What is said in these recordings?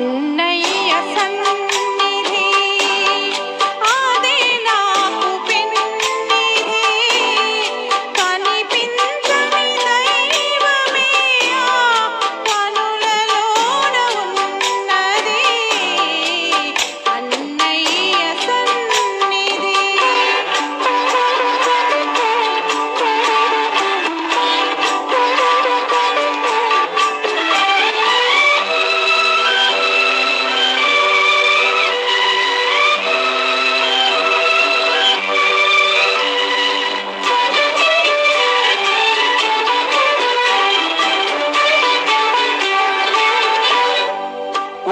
Ooh.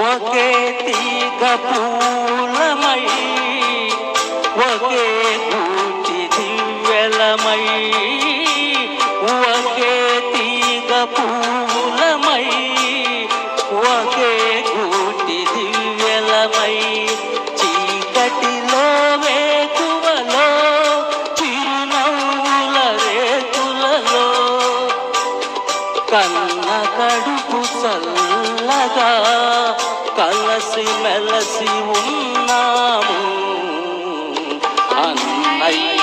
ఒకే తీగ పూలమై ఒకే పూచి దివ్యలమై ఒకే తీగ పూలమై ఒకే కూటి దివ్యలమై చీకటిలో వేకువలో చిరునవ్వుల రేతులలో కన చల్లగా కలసి మెలసి ఉన్నాము. అన్నయ్య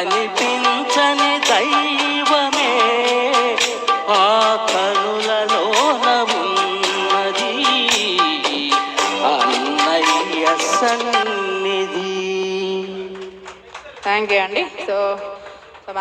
కనిపించని దైవమే ఆ కనులలోన ఉన్నది. అన్నయ్య సన్నిధి. థ్యాంక్ యూ అండి. So so